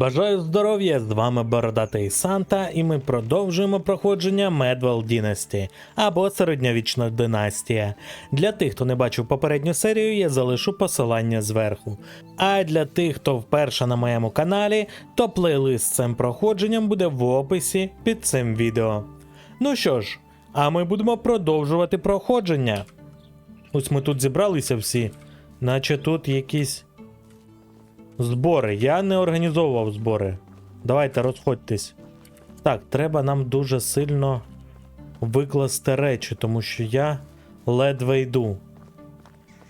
Бажаю здоров'я! З вами Бородатий Санта, і ми продовжуємо проходження Medwell Dynasty або Середньовічна династія. Для тих, хто не бачив попередню серію, я залишу посилання зверху. А для тих, хто вперше на моєму каналі, то плейлист з цим проходженням буде в описі під цим відео. Ну що ж, а ми будемо продовжувати проходження. Ось ми тут зібралися всі, наче тут якісь. Збори. Я не організовував збори. Давайте розходьтесь. Так, треба нам дуже сильно викласти речі, тому що я ледве йду.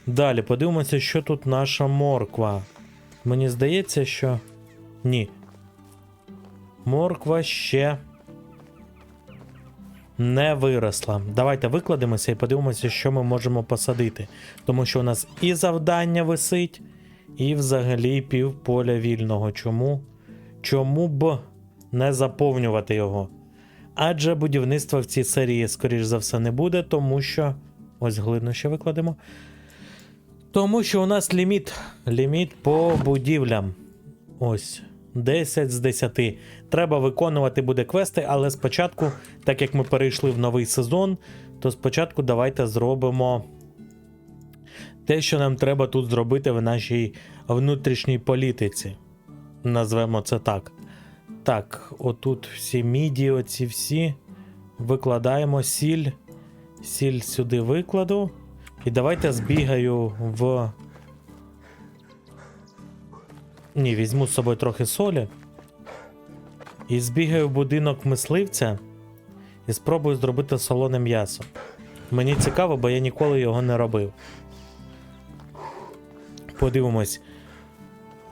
Далі подивимося, що тут наша морква. Мені здається, що. Ні. Морква ще не виросла. Давайте викладемося і подивимося, що ми можемо посадити. Тому що у нас і завдання висить, і взагалі пів поля вільного. Чому? Чому б не заповнювати його? Адже будівництва в цій серії, скоріш за все, не буде, тому що. Ось глину ще викладемо. Тому що у нас ліміт. Ліміт по будівлям. Ось. 10 з 10. Треба виконувати буде квести, але спочатку, так як ми перейшли в новий сезон, то спочатку давайте зробимо те, що нам треба тут зробити в нашій внутрішній політиці. Назвемо це так. Так, отут всі міді, оці всі. Викладаємо сіль. Сіль сюди викладу. І давайте збігаю в. Ні, візьму з собою трохи солі. І збігаю в будинок мисливця і спробую зробити солоне м'ясо. Мені цікаво, бо я ніколи його не робив. Подивимось,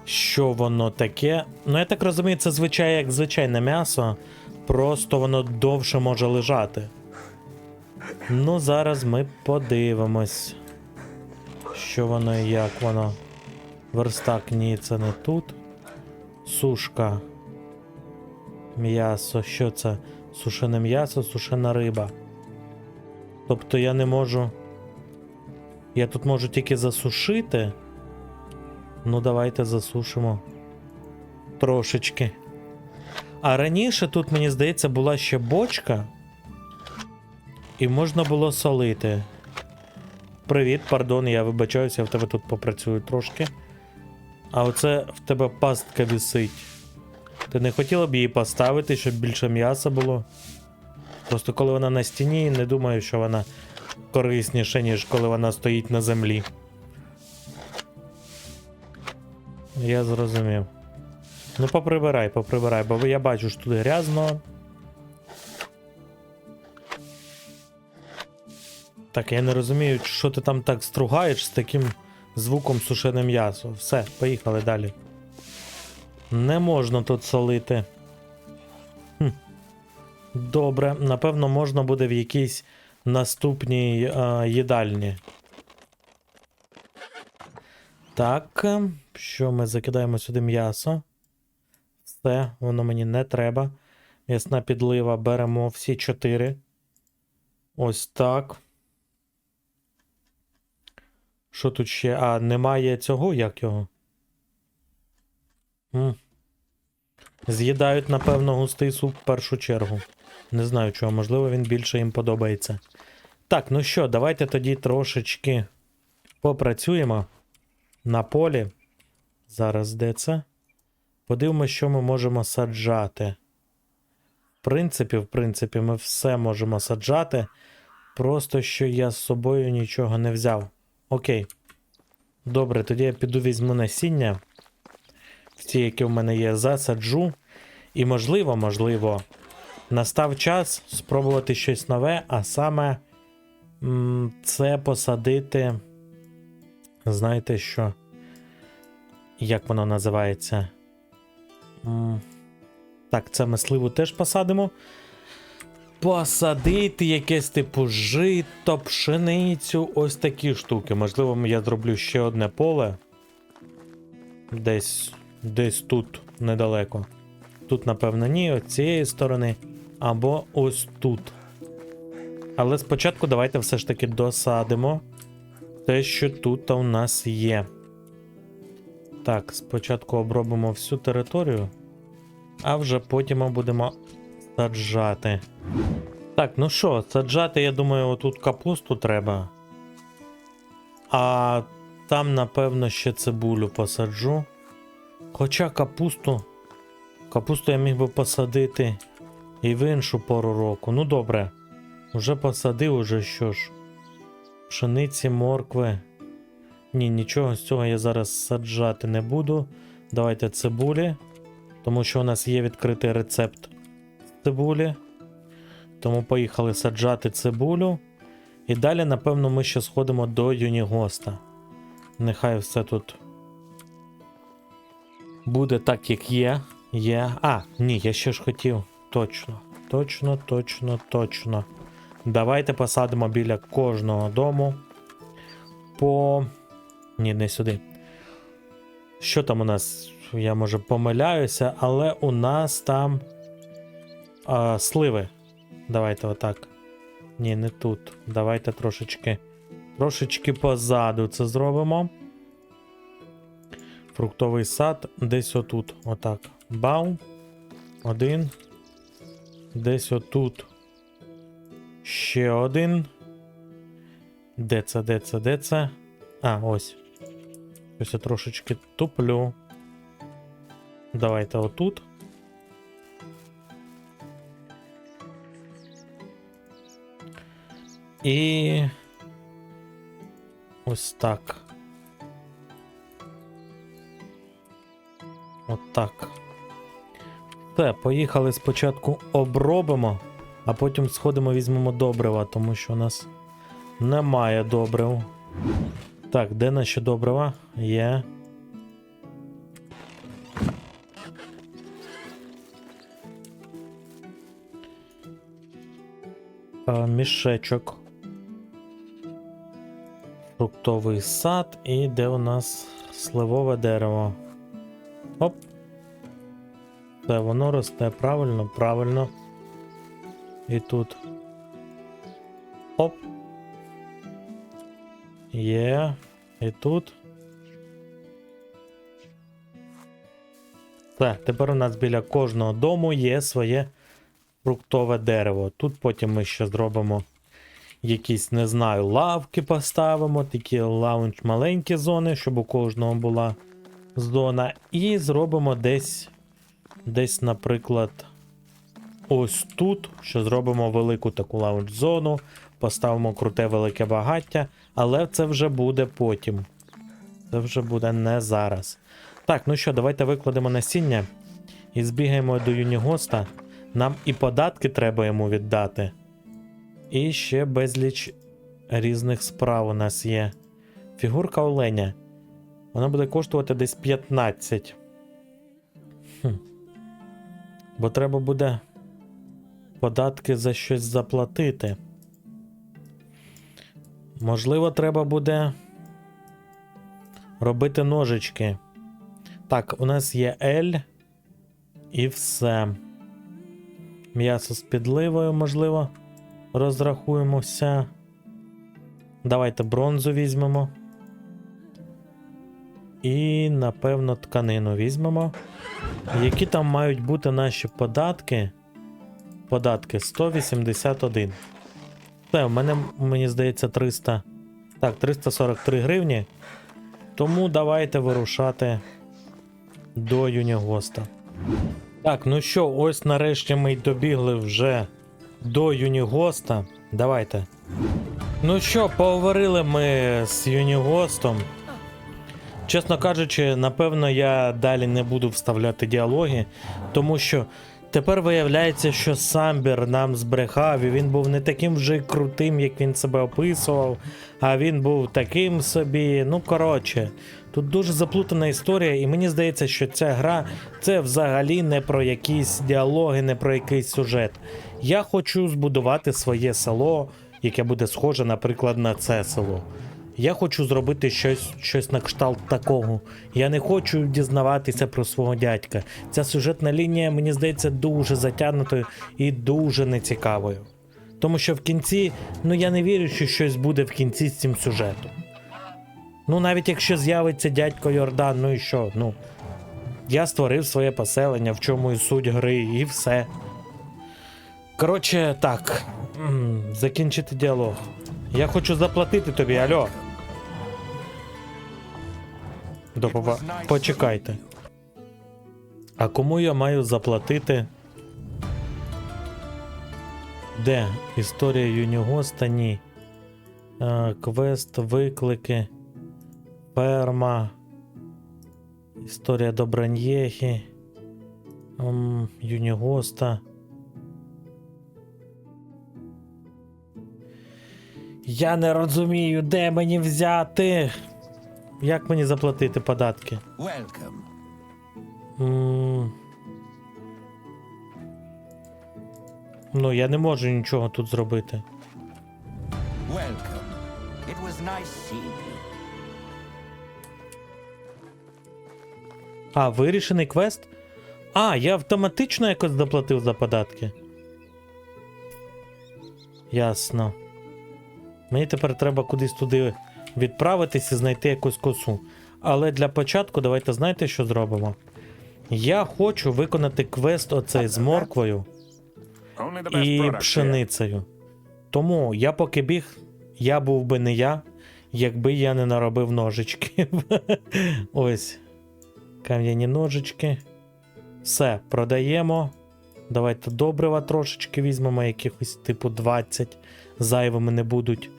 що воно таке. Ну, я так розумію, це звичай, як звичайне м'ясо, просто воно довше може лежати. Ну, зараз ми подивимось, що воно і як воно. Верстак, ні, це не тут. Сушка. М'ясо. Що це? Сушене м'ясо, сушена риба. Тобто я не можу. Я тут можу тільки засушити. Ну, давайте засушимо трошечки. А раніше тут, мені здається, була ще бочка. І можна було солити. Привіт, пардон, я вибачаюся, я в тебе тут попрацюю трошки. А оце в тебе пастка висить. Ти не хотіла б її поставити, щоб більше м'яса було? Просто коли вона на стіні, не думаю, що вона корисніша, ніж коли вона стоїть на землі. Я зрозумів. Ну, поприбирай, поприбирай, бо я бачу, що тут грязно. Так, я не розумію, що ти там так стругаєш з таким звуком сушене м'ясо. Все, поїхали далі. Не можна тут солити. Хм. Добре, напевно, можна буде в якійсь наступній е, їдальні. Так, що ми закидаємо сюди м'ясо? Все, воно мені не треба. М'ясна підлива беремо всі чотири. Ось так. Що тут ще? А, немає цього, як його? М. З'їдають, напевно, густий суп в першу чергу. Не знаю чого, можливо, він більше їм подобається. Так, ну що, давайте тоді трошечки попрацюємо на полі. Зараз де це? Подивимося, що ми можемо саджати. В принципі, в принципі, ми все можемо саджати. Просто що я з собою нічого не взяв. Окей. Добре, тоді я піду візьму насіння. Ті, які в мене є, засаджу. І можливо, можливо, настав час спробувати щось нове, а саме це посадити. Знаєте що? Як воно називається? Так, це мисливу теж посадимо. Посадити якесь типу жито, пшеницю, ось такі штуки. Можливо, я зроблю ще одне поле. Десь десь тут недалеко. Тут, напевно, ні, от цієї сторони. Або ось тут. Але спочатку давайте все ж таки досадимо те, що тут у нас є. Так, спочатку обробимо всю територію. а вже потім ми будемо саджати. Так, ну що, саджати, я думаю, отут капусту треба. А там, напевно, ще цибулю посаджу. Хоча капусту. Капусту я міг би посадити і в іншу пору року. Ну добре. Уже посадив, уже що ж. Пшениці, моркви. Ні, нічого з цього я зараз саджати не буду. Давайте цибулі. Тому що у нас є відкритий рецепт цибулі. Тому поїхали саджати цибулю. І далі, напевно, ми ще сходимо до Юнігоста. Нехай все тут буде так, як є. Є. А, ні, я ще ж хотів. Точно. Точно, точно, точно. Давайте посадимо біля кожного дому. По. Ні, не сюди. Що там у нас? Я може помиляюся, але у нас там а, сливи. Давайте отак. Ні, не тут. Давайте трошечки. Трошечки позаду це зробимо. Фруктовий сад десь отут. Отак. Бау. Один. Десь отут. Ще один. Де це, де це, де це? А, ось. Ось я трошечки туплю. Давайте отут. І. Ось так. От так. Все, поїхали спочатку обробимо, а потім сходимо візьмемо добрива, тому що у нас немає добрив. Так, де наші добрива? Є. А, мішечок. Фруктовий сад і де у нас сливове дерево. Оп. Це воно росте правильно, правильно. І тут. Оп. Є. І тут. Так, тепер у нас біля кожного дому є своє фруктове дерево. Тут потім ми ще зробимо якісь, не знаю, лавки поставимо, такі лаунж маленькі зони, щоб у кожного була зона. І зробимо десь, десь, наприклад, ось тут, що зробимо велику таку лаунж зону, поставимо круте велике багаття, але це вже буде потім. Це вже буде не зараз. Так, ну що, давайте викладемо насіння і збігаємо до Юнігоста. Нам і податки треба йому віддати. І ще безліч різних справ у нас є. Фігурка оленя. Вона буде коштувати десь 15. Хм. Бо треба буде податки за щось заплатити. Можливо, треба буде робити ножички. Так, у нас є L і все. М'ясо з підливою, можливо, розрахуємося. Давайте бронзу візьмемо. І, напевно, тканину візьмемо. Які там мають бути наші податки? Податки 181. Це, в мене, мені здається, 300. Так, 343 гривні. Тому давайте вирушати до Юнігоста. Так, ну що, ось нарешті ми й добігли вже до Юнігоста. Давайте. Ну що, поговорили ми з Юнігостом. Чесно кажучи, напевно, я далі не буду вставляти діалоги, тому що тепер виявляється, що Самбір нам збрехав, і він був не таким вже крутим, як він себе описував, а він був таким собі. Ну, коротше, тут дуже заплутана історія, і мені здається, що ця гра це взагалі не про якісь діалоги, не про якийсь сюжет. Я хочу збудувати своє село, яке буде схоже, наприклад, на це село. Я хочу зробити щось, щось на кшталт такого. Я не хочу дізнаватися про свого дядька. Ця сюжетна лінія, мені здається, дуже затягнутою і дуже нецікавою. Тому що в кінці, ну я не вірю, що щось буде в кінці з цим сюжетом. Ну, навіть якщо з'явиться дядько Йордан, ну і що? Ну. Я створив своє поселення, в чому і суть гри, і все. Коротше, так. Закінчити діалог. Я хочу заплатити тобі, альо. До. Почекайте. А кому я маю заплатити? Де? Історія Юнігоста? Ні. Е, квест, виклики. Ферма. Історія Добраньєхи. м, Юнігоста. Я не розумію, де мені взяти. Як мені заплатити податки? Welcome. М. Ну, я не можу нічого тут зробити. Welcome. It was nice seeing you. А, вирішений квест? А, я автоматично якось доплатив за податки. Ясно. Мені тепер треба кудись туди відправитись і знайти якусь косу. Але для початку давайте знаєте, що зробимо? Я хочу виконати квест оцей з морквою і пшеницею. Тому я поки біг, я був би не я, якби я не наробив ножичків. Ось. Кам'яні ножички. Все, продаємо. Давайте добрива трошечки візьмемо, якихось типу 20. Зайвими не будуть.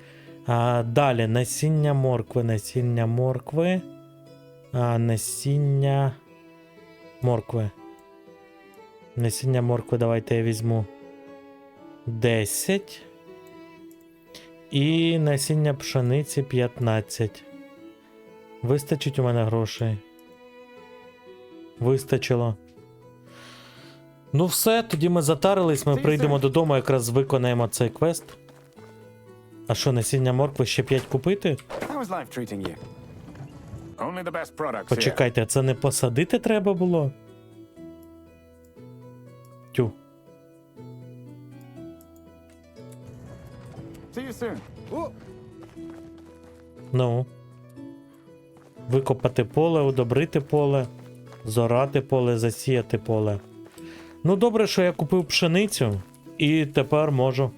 А, далі насіння моркви, насіння моркви. А, насіння моркви. Насіння моркви давайте я візьму 10. І насіння пшениці 15. Вистачить у мене грошей. Вистачило. Ну, все, тоді ми затарились, ми прийдемо додому, якраз виконаємо цей квест. А що, насіння моркви ще 5 купити? Почекайте, а це не посадити треба було? Тю. Ну. Викопати поле, удобрити поле, зорати поле, засіяти поле. Ну, добре, що я купив пшеницю, і тепер можу.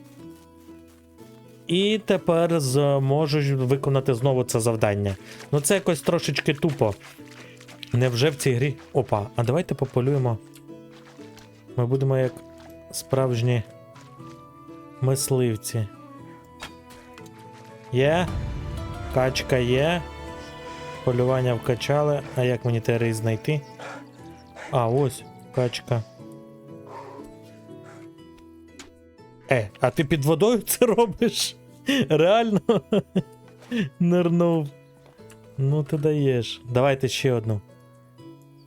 І тепер зможу виконати знову це завдання. Ну, це якось трошечки тупо. Невже в цій грі. Опа, а давайте пополюємо. Ми будемо як справжні мисливці. Є? Качка є. Полювання вкачали. А як мені тери знайти? А, ось, качка. Е, а ти під водою це робиш? Реально? Нирнув. Ну, ти даєш. Давайте ще одну.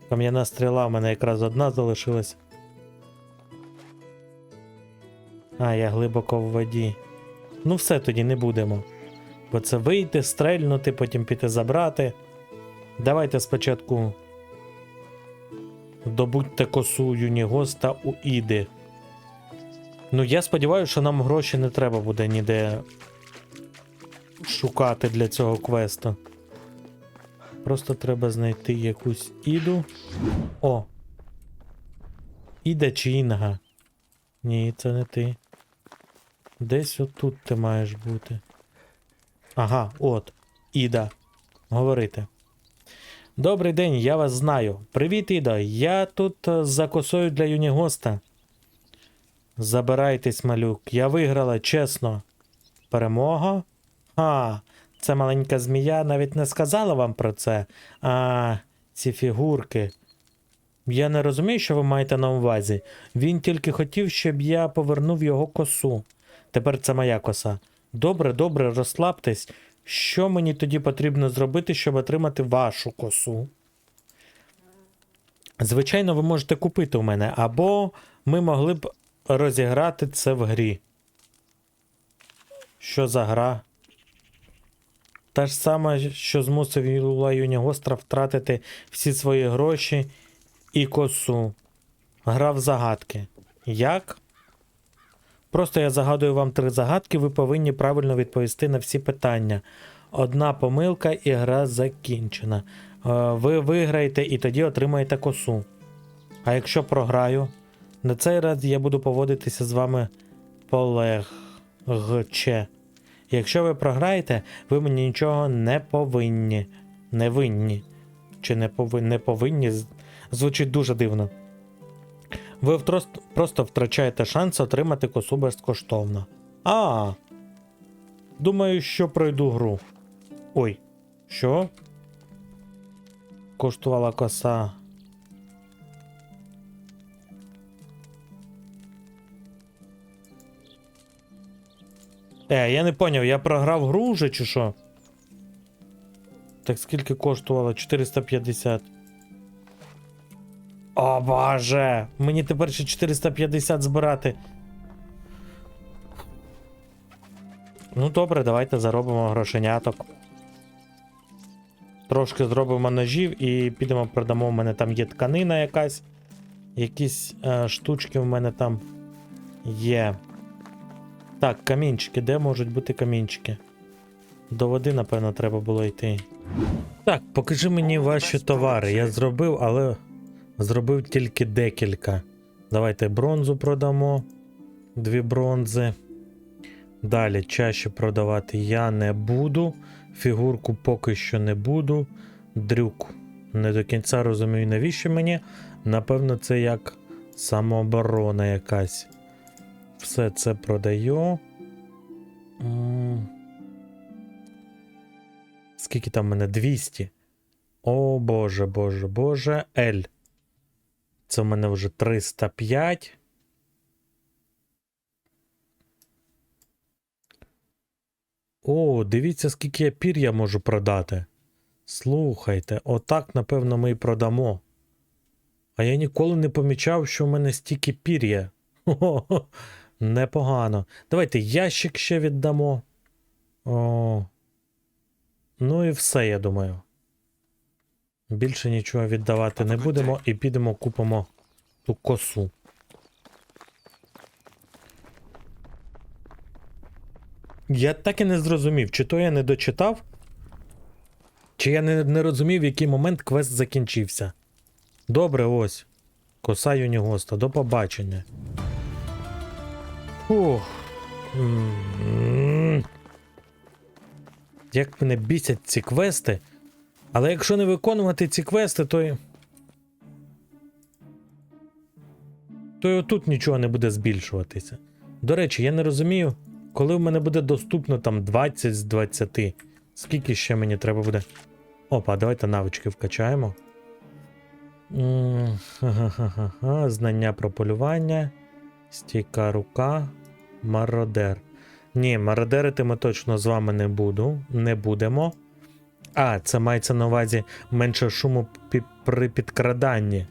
Кам'яна стріла, в мене якраз одна залишилась. А, я глибоко в воді. Ну, все тоді не будемо. Бо це вийти, стрельнути, потім піти забрати. Давайте спочатку добудьте косу Юнігоста у Іди. Ну, я сподіваюся, що нам гроші не треба буде ніде шукати для цього квесту. Просто треба знайти якусь іду. О! Іда чи Інга? Ні, це не ти. Десь отут ти маєш бути. Ага, от. Іда. Говорите. Добрий день, я вас знаю. Привіт, Іда. Я тут е, за косою для Юнігоста. Забирайтесь, малюк. Я виграла, чесно. Перемога? А, це маленька змія навіть не сказала вам про це. А, ці фігурки. Я не розумію, що ви маєте на увазі. Він тільки хотів, щоб я повернув його косу. Тепер це моя коса. Добре, добре, розслабтесь. Що мені тоді потрібно зробити, щоб отримати вашу косу? Звичайно, ви можете купити у мене, або ми могли б розіграти це в грі. Що за гра? Та ж сама, що змусив Юла Юнігостра втратити всі свої гроші і косу. Гра в загадки. Як? Просто я загадую вам три загадки, ви повинні правильно відповісти на всі питання. Одна помилка і гра закінчена. ви виграєте і тоді отримаєте косу. А якщо програю, на цей раз я буду поводитися з вами полегче. Якщо ви програєте, ви мені нічого не повинні. Не винні. Чи не повинні, не повинні звучить дуже дивно. Ви просто втрачаєте шанс отримати косу безкоштовно. А. Думаю, що пройду гру. Ой, що? Коштувала коса. Е, я не поняв, я програв гру вже чи що? Так скільки коштувало? 450. О боже! Мені тепер ще 450 збирати. Ну добре, давайте заробимо грошеняток. Трошки зробимо ножів і підемо продамо. У мене там є тканина якась. Якісь е, штучки в мене там є. Так, камінчики. Де можуть бути камінчики? До води, напевно, треба було йти. Так, покажи мені ваші товари. Я зробив, але зробив тільки декілька. Давайте бронзу продамо. Дві бронзи. Далі чаще продавати я не буду. Фігурку поки що не буду. Дрюк. Не до кінця розумію, навіщо мені. Напевно, це як самооборона якась. Все це продаю. Скільки там в мене? 200. О боже, боже, боже. L. Це в мене вже 305. О, дивіться, скільки я пір'я можу продати. Слухайте, отак, напевно, ми і продамо. А я ніколи не помічав, що в мене стільки пір'я. Непогано. Давайте ящик ще віддамо. О. Ну і все, я думаю. Більше нічого віддавати не будемо і підемо купимо ту косу. Я так і не зрозумів, чи то я не дочитав, чи я не, не розумів, в який момент квест закінчився. Добре, ось. Коса Юнігоста, до побачення. Фух. Як мене бісять ці квести. Але якщо не виконувати ці квести, то. То й отут нічого не буде збільшуватися. До речі, я не розумію, коли в мене буде доступно там 20 з 20. Скільки ще мені треба буде. Опа, давайте навички вкачаємо. Знання про полювання. Стійка рука. Мародер. Ні, мародерити ми точно з вами не буду. Не будемо. А, це мається на увазі менше шуму при підкраданні.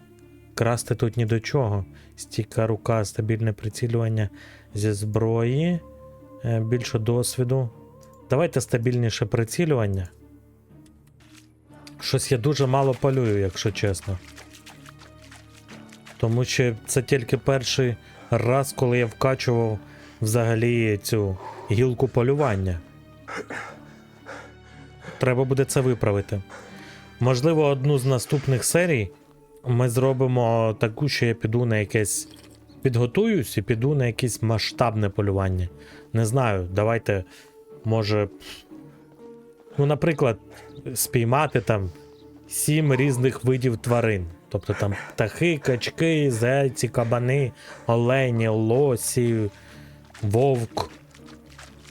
Красти тут ні до чого. Стійка рука, стабільне прицілювання зі зброї. Е, Більше досвіду. Давайте стабільніше прицілювання. Щось я дуже мало полюю, якщо чесно. Тому що це тільки перший раз, коли я вкачував взагалі цю гілку полювання. Треба буде це виправити. Можливо, одну з наступних серій ми зробимо таку, що я піду на якесь. Підготуюсь і піду на якесь масштабне полювання. Не знаю, давайте, може. Ну, наприклад, спіймати там сім різних видів тварин. Тобто там птахи, качки, зайці, кабани, олені, лосі, вовк.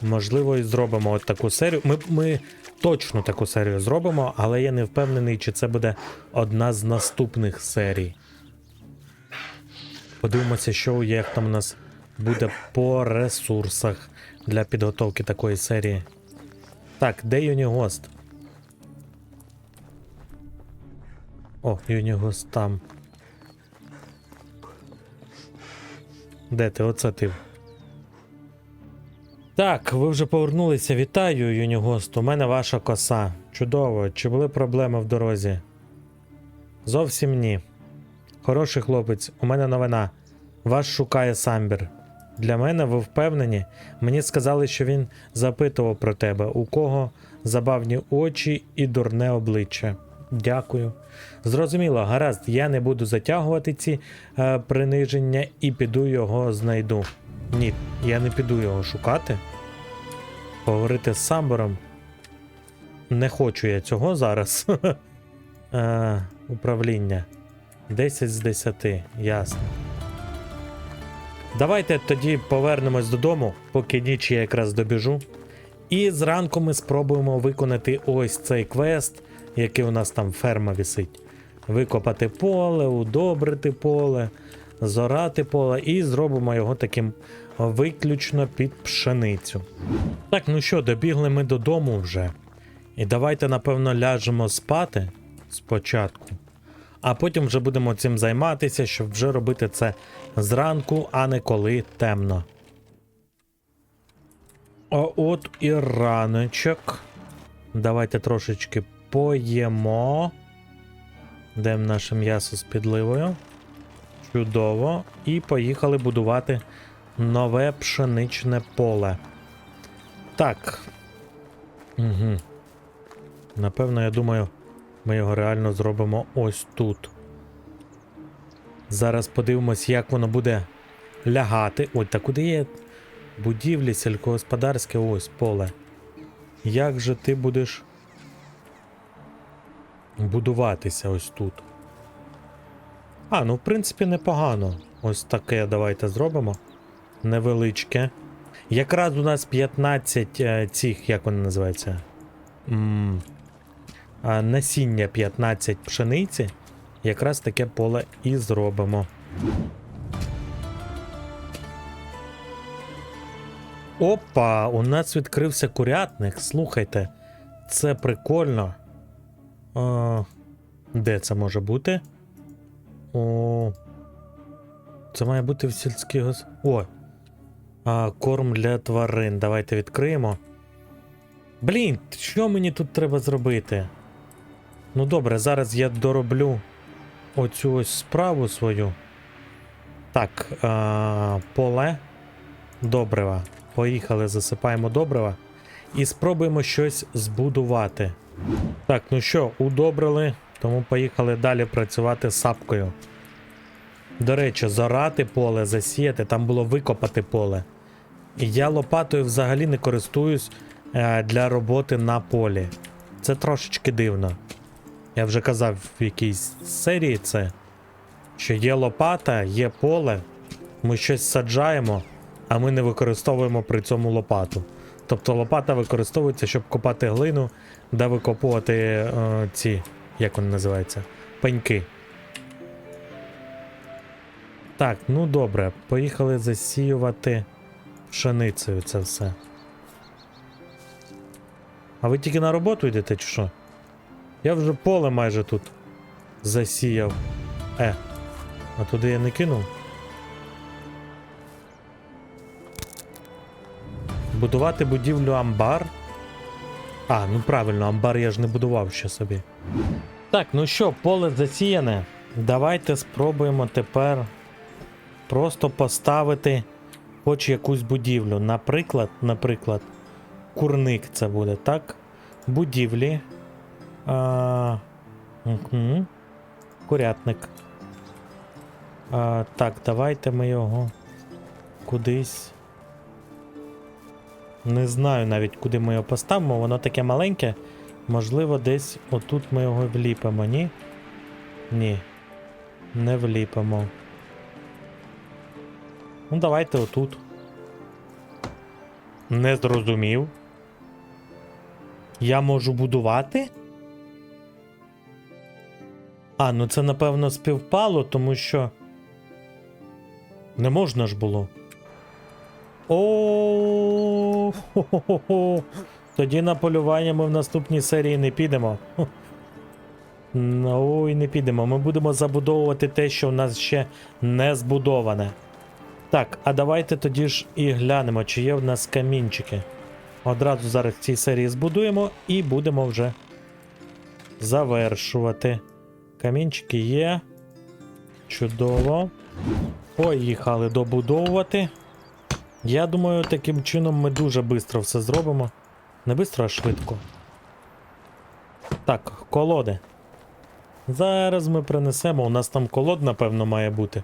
Можливо, і зробимо от таку серію. Ми, ми точно таку серію зробимо, але я не впевнений, чи це буде одна з наступних серій. Подивимося, що як там у нас буде по ресурсах для підготовки такої серії. Так, де Юнігост? О, Юнігост там. Де ти? Оце ти. Так, ви вже повернулися. Вітаю, Юнігост. У мене ваша коса. Чудово. Чи були проблеми в дорозі? Зовсім ні. Хороший хлопець, у мене новина. Вас шукає самбір. Для мене ви впевнені? Мені сказали, що він запитував про тебе, у кого забавні очі і дурне обличчя. Дякую. Зрозуміло, гаразд, я не буду затягувати ці е, приниження і піду його знайду. Ні, я не піду його шукати. Поговорити з Самбором. Не хочу я цього зараз. е, управління. 10 з 10, ясно. Давайте тоді повернемось додому, поки ніч я якраз добіжу. І зранку ми спробуємо виконати ось цей квест, який у нас там ферма висить. Викопати поле, удобрити поле, зорати поле і зробимо його таким виключно під пшеницю. Так, ну що, добігли ми додому вже. І давайте, напевно, ляжемо спати спочатку. А потім вже будемо цим займатися, щоб вже робити це зранку, а не коли темно. А от і раночок. Давайте трошечки поїмо. Де наше м'ясо з підливою. Чудово. І поїхали будувати нове пшеничне поле. Так. Угу. Напевно, я думаю, ми його реально зробимо ось тут. Зараз подивимось, як воно буде лягати. Ой, та куди є будівлі сільськогосподарське ось поле. Як же ти будеш будуватися ось тут? А, ну в принципі непогано. Ось таке давайте зробимо. Невеличке. Якраз у нас 15 е, цих, як вони називаються? М, а, насіння 15 пшениці. Якраз таке поле і зробимо. Опа, у нас відкрився курятник. Слухайте, це прикольно. А, де це може бути? О, це має бути в сільській гос... О! А, корм для тварин. Давайте відкриємо. Блін, що мені тут треба зробити? Ну добре, зараз я дороблю оцю ось справу свою. Так, а, поле добрива. Поїхали, засипаємо добрива і спробуємо щось збудувати. Так, ну що, удобрили, тому поїхали далі працювати з сапкою. До речі, зорати поле, засіяти, там було викопати поле. Я лопатою взагалі не користуюсь е, для роботи на полі. Це трошечки дивно. Я вже казав в якійсь серії це, що є лопата, є поле, ми щось саджаємо, а ми не використовуємо при цьому лопату. Тобто лопата використовується, щоб копати глину, де викопувати е, ці, як вони називаються, пеньки. Так, ну добре, поїхали засіювати пшеницею це все. А ви тільки на роботу йдете, чи що? Я вже поле майже тут засіяв. Е, а туди я не кинув. Будувати будівлю амбар. А, ну правильно, амбар я ж не будував ще собі. Так, ну що, поле засіяне. Давайте спробуємо тепер просто поставити хоч якусь будівлю. Наприклад, наприклад, курник це буде, так? Будівлі. А, угу. Курятник. А, так, давайте ми його кудись. Не знаю навіть, куди ми його поставимо, воно таке маленьке. Можливо, десь отут ми його вліпимо, ні? Ні. Не вліпимо. Ну, давайте отут. Не зрозумів. Я можу будувати? А, ну це напевно співпало, тому що. Не можна ж було. О, хо-хо-хо. Тоді на полювання ми в наступній серії не підемо. Ну, Ой, не підемо. Ми будемо забудовувати те, що в нас ще не збудоване. Так, а давайте тоді ж і глянемо, чи є в нас камінчики. Одразу зараз в цій серії збудуємо і будемо вже завершувати. Камінчики є. Чудово. Поїхали добудовувати. Я думаю, таким чином ми дуже швидко все зробимо. Не швидко, а швидко. Так, колоди. Зараз ми принесемо. У нас там колод, напевно, має бути.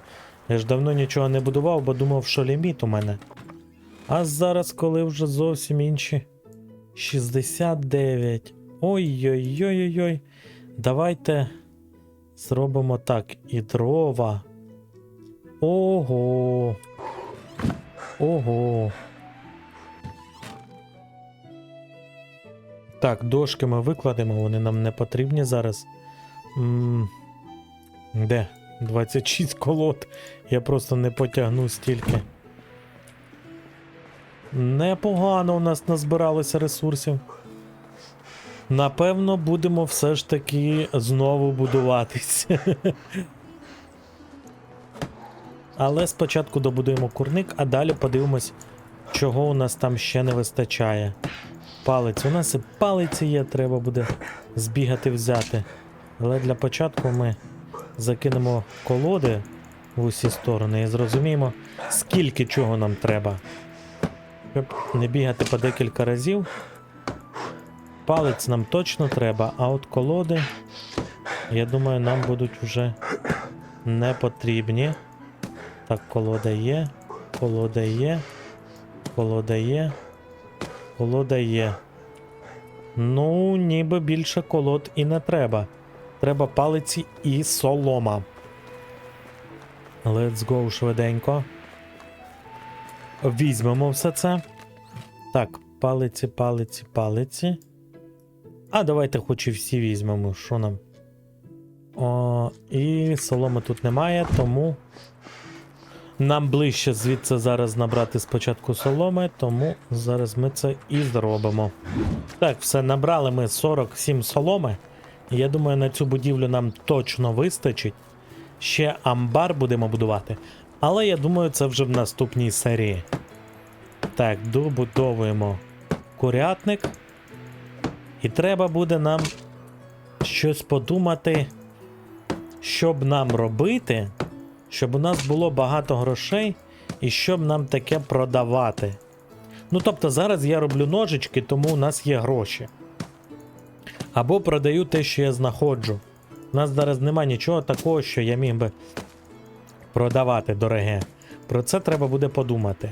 Я ж давно нічого не будував, бо думав, що ліміт у мене. А зараз, коли вже зовсім інші. 69. Ой-ой-ой-ой-ой. Давайте зробимо так. І дрова. Ого. Ого. Так, дошки ми викладемо, вони нам не потрібні зараз. м де? 26 колод. Я просто не потягну стільки. Непогано у нас назбиралося ресурсів. Напевно, будемо все ж таки знову будуватись. Але спочатку добудуємо курник, а далі подивимось, чого у нас там ще не вистачає. Палець. У нас і палиці є, треба буде збігати взяти. Але для початку ми закинемо колоди в усі сторони і зрозуміємо, скільки чого нам треба. Щоб не бігати по декілька разів. Палець нам точно треба, а от колоди, я думаю, нам будуть вже не потрібні. Так, колода є, колода є, колода є, колода є. Ну, ніби більше колод і не треба. Треба палиці і солома. Let's go швиденько. Візьмемо все це. Так, палиці, палиці, палиці. А давайте хоч і всі візьмемо. Що нам? О, і соломи тут немає, тому. Нам ближче звідси зараз набрати спочатку соломи, тому зараз ми це і зробимо. Так, все, набрали ми 47 соломи. Я думаю, на цю будівлю нам точно вистачить. Ще амбар будемо будувати. Але я думаю, це вже в наступній серії. Так, добудовуємо курятник. І треба буде нам щось подумати, щоб нам робити, щоб у нас було багато грошей і щоб нам таке продавати. Ну тобто зараз я роблю ножички, тому у нас є гроші. Або продаю те, що я знаходжу. У нас зараз нема нічого такого, що я міг би продавати дороге. Про це треба буде подумати.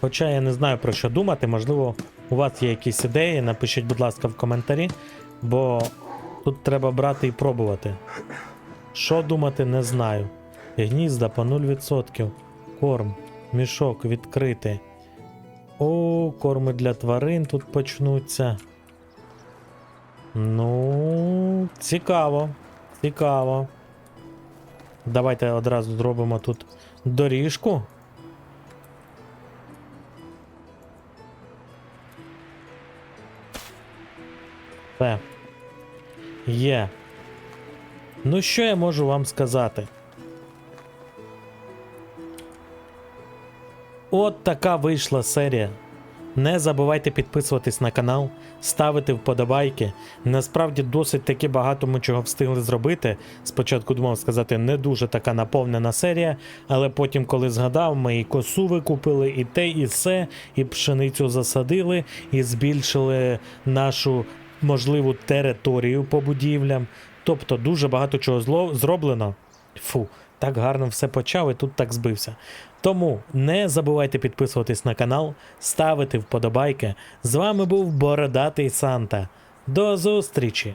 Хоча я не знаю про що думати, можливо, у вас є якісь ідеї, напишіть, будь ласка, в коментарі, бо тут треба брати і пробувати. Що думати, не знаю. Гнізда по 0%. Корм, мішок відкритий. О, корми для тварин тут почнуться. Ну, цікаво. Цікаво. Давайте одразу зробимо тут доріжку. Все. Є. Ну, що я можу вам сказати? От така вийшла серія. Не забувайте підписуватись на канал, ставити вподобайки. Насправді досить таки багато ми чого встигли зробити. Спочатку думав сказати, не дуже така наповнена серія, але потім, коли згадав, ми і косу викупили, і те, і все, і пшеницю засадили, і збільшили нашу можливу територію по будівлям. Тобто дуже багато чого зло зроблено. Фу, так гарно все почав і тут так збився. Тому не забувайте підписуватись на канал, ставити вподобайки. З вами був Бородатий Санта. До зустрічі!